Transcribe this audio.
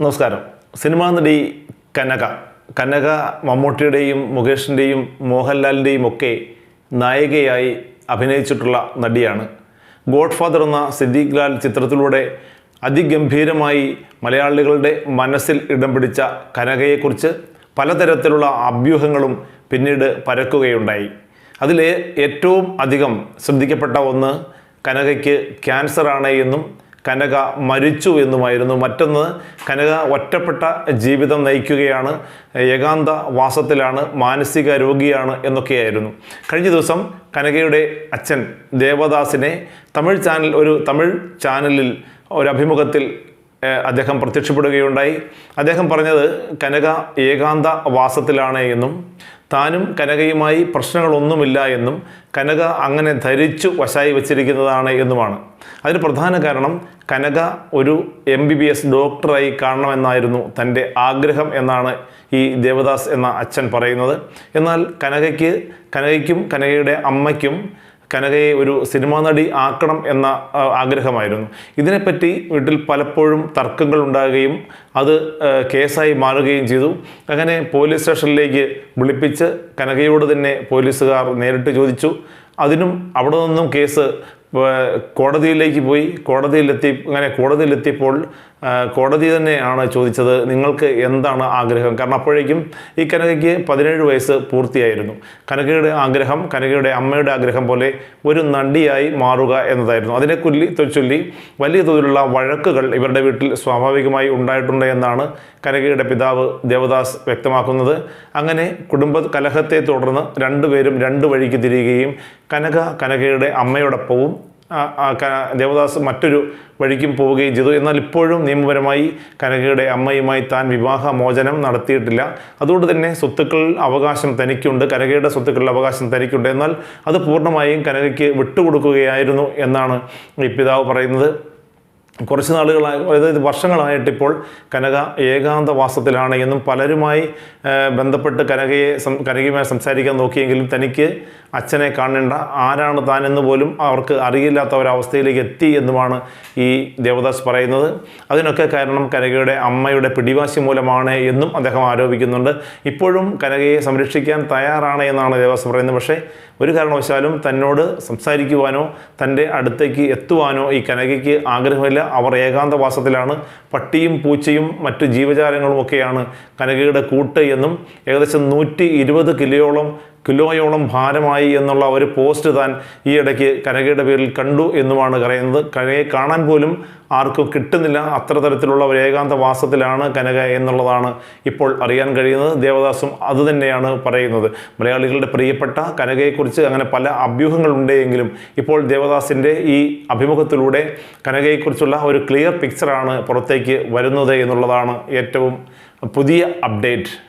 നമസ്കാരം. സിനിമാ നടി കനക. കനക മമ്മൂട്ടിയുടെയും മുകേഷിന്റെയും മോഹൻലാലിന്റെയും ഒക്കെ നായികയായി അഭിനയിച്ചിട്ടുള്ള നടിയാണ്. ഗോഡ് ഫാദർ എന്ന സിദ്ദീഖ് ലാൽ ചിത്രത്തിലൂടെ അതിഗംഭീരമായി മലയാളികളുടെ മനസ്സിൽ ഇടം പിടിച്ച കനകയെക്കുറിച്ച് പലതരത്തിലുള്ള അഭ്യൂഹങ്ങളും പിന്നീട് പരക്കുകയുണ്ടായി. അതിൽ ഏറ്റവും അധികം ശ്രദ്ധിക്കപ്പെട്ട ഒന്ന് കനകയ്ക്ക് ക്യാൻസറാണ് എന്നും കനക മരിച്ചു എന്നുമായിരുന്നു. മറ്റൊന്ന് കനക ഒറ്റപ്പെട്ട ജീവിതം നയിക്കുകയാണ്. ഏകാന്ത വാസത്തിലാണ് മാനസിക രോഗിയാണ് എന്നൊക്കെയായിരുന്നു. കഴിഞ്ഞ ദിവസം കനകയുടെ അച്ഛൻ ദേവദാസിനെ തമിഴ് ചാനൽ ഒരു തമിഴ് ചാനലിൽ ഒരു അഭിമുഖത്തിൽ അദ്ദേഹം പ്രത്യക്ഷപ്പെടുകയുണ്ടായി. അദ്ദേഹം പറഞ്ഞത് കനക ഏകാന്ത വാസത്തിലാണ് എന്നും താനും കനകയുമായി പ്രശ്നങ്ങളൊന്നുമില്ല എന്നും കനക അങ്ങനെ ധരിച്ചു വശായി വച്ചിരിക്കുന്നതാണ് എന്നുമാണ്. അതിന് പ്രധാന കാരണം കനക ഒരു എം ബി ബി എസ് ഡോക്ടറായി കാണണമെന്നായിരുന്നു തന്റെ ആഗ്രഹം എന്നാണ് ഈ ദേവദാസ് എന്ന അച്ഛൻ പറയുന്നത്. എന്നാൽ കനകയ്ക്ക് കനകയ്ക്കും കനകയുടെ അമ്മയ്ക്കും കനകയെ ഒരു സിനിമാ നടി ആക്കണം എന്ന ആഗ്രഹമായിരുന്നു. ഇതിനെപ്പറ്റി വീട്ടിൽ പലപ്പോഴും തർക്കങ്ങൾ ഉണ്ടാകുകയും അത് കേസായി മാറുകയും ചെയ്തു. അങ്ങനെ പോലീസ് സ്റ്റേഷനിലേക്ക് വിളിപ്പിച്ച് കനകയോട് തന്നെ പോലീസുകാർ നേരിട്ട് ചോദിച്ചു. അതിനും അവിടെ നിന്നും കേസ് കോടതിയിലേക്ക് പോയി കോടതിയിലെത്തി അങ്ങനെ കോടതിയിലെത്തിയപ്പോൾ കോടതി തന്നെയാണ് ചോദിച്ചത് നിങ്ങൾക്ക് എന്താണ് ആഗ്രഹം? കാരണം അപ്പോഴേക്കും ഈ കനകയ്ക്ക് പതിനേഴ് വയസ്സ് പൂർത്തിയായിരുന്നു. കനകയുടെ ആഗ്രഹം കനകയുടെ അമ്മയുടെ ആഗ്രഹം പോലെ ഒരു നടിയായി മാറുക എന്നതായിരുന്നു. അതിനെ കൊല്ലി ചൊല്ലി വലിയ തോതിലുള്ള വഴക്കുകൾ ഇവരുടെ വീട്ടിൽ സ്വാഭാവികമായി ഉണ്ടായിട്ടുണ്ട് എന്നാണ് കനകയുടെ പിതാവ് ദേവദാസ് വ്യക്തമാക്കുന്നത്. അങ്ങനെ കുടുംബ കലഹത്തെ തുടർന്ന് രണ്ടുപേരും രണ്ട് വഴിക്ക് തിരിയുകയും കനക കനകയുടെ അമ്മയോടൊപ്പവും ദേവദാസ് മറ്റൊരു വഴിക്കും പോവുകയും ചെയ്തു. എന്നാൽ ഇപ്പോഴും നിയമപരമായി കനകയുടെ അമ്മയുമായി താൻ വിവാഹ മോചനം നടത്തിയിട്ടില്ല. അതുകൊണ്ട് തന്നെ സ്വത്തുക്കൾ അവകാശം തനിക്കുണ്ട്. കനകയുടെ സ്വത്തുക്കളിൽ അവകാശം തനിക്കുണ്ട്. എന്നാൽ അത് പൂർണമായും കനകയ്ക്ക് വിട്ടുകൊടുക്കുകയായിരുന്നു എന്നാണ് ഈ പിതാവ് പറയുന്നത്. കുറച്ച് നാളുകളായി അതായത് വർഷങ്ങളായിട്ട് ഇപ്പോൾ കനക ഏകാന്തവാസത്തിലാണ് എന്നും പലരുമായി ബന്ധപ്പെട്ട് കനകയെ കനകയുമായി സംസാരിക്കാൻ നോക്കിയെങ്കിലും തനിക്ക് അച്ഛനെ കാണേണ്ട ആരാണ് താൻ എന്ന് പോലും അവർക്ക് അറിയില്ലാത്ത ഒരവസ്ഥയിലേക്ക് എത്തി എന്നുമാണ് ഈ ദേവദാസ് പറയുന്നത്. അതിനൊക്കെ കാരണം കനകയുടെ അമ്മയുടെ പിടിവാശി മൂലമാണ് എന്നും അദ്ദേഹം ആരോപിക്കുന്നുണ്ട്. ഇപ്പോഴും കനകയെ സംരക്ഷിക്കാൻ തയ്യാറാണ് എന്നാണ് ദേവദാസ് പറയുന്നത്. പക്ഷേ ഒരു കാരണവശാലും തന്നോട് സംസാരിക്കുവാനോ തന്റെ അടുത്തേക്ക് എത്തുവാനോ ഈ കനകയ്ക്ക് ആഗ്രഹമില്ല. അവർ ഏകാന്തവാസത്തിലാണ്. പട്ടിയും പൂച്ചയും മറ്റു ജീവജാലങ്ങളും ഒക്കെയാണ് കനകയുടെ കൂട്ട് എന്നും ഏകദേശം നൂറ്റി ഇരുപത് കിലോയോളം കിലോയോളം ഭാരമായി എന്നുള്ള ഒരു പോസ്റ്റ് താൻ ഈ ഇടയ്ക്ക് കനകയുടെ പേരിൽ കണ്ടു എന്നുമാണ് പറയുന്നത് കനകയെ കാണാൻ പോലും ആർക്കും കിട്ടുന്നില്ല. അത്ര തരത്തിലുള്ള ഒരു ഏകാന്ത വാസത്തിലാണ് കനക എന്നുള്ളതാണ് ഇപ്പോൾ അറിയാൻ കഴിയുന്നത്. ദേവദാസും അതുതന്നെയാണ് പറയുന്നത്. മലയാളികളുടെ പ്രിയപ്പെട്ട കനകയെക്കുറിച്ച് അങ്ങനെ പല അഭ്യൂഹങ്ങളുണ്ടെങ്കിലും ഇപ്പോൾ ദേവദാസിന്റെ ഈ അഭിമുഖത്തിലൂടെ കനകയെക്കുറിച്ചുള്ള ഒരു ക്ലിയർ പിക്ചറാണ് പുറത്തേക്ക് വരുന്നത് എന്നുള്ളതാണ് ഏറ്റവും പുതിയ അപ്ഡേറ്റ്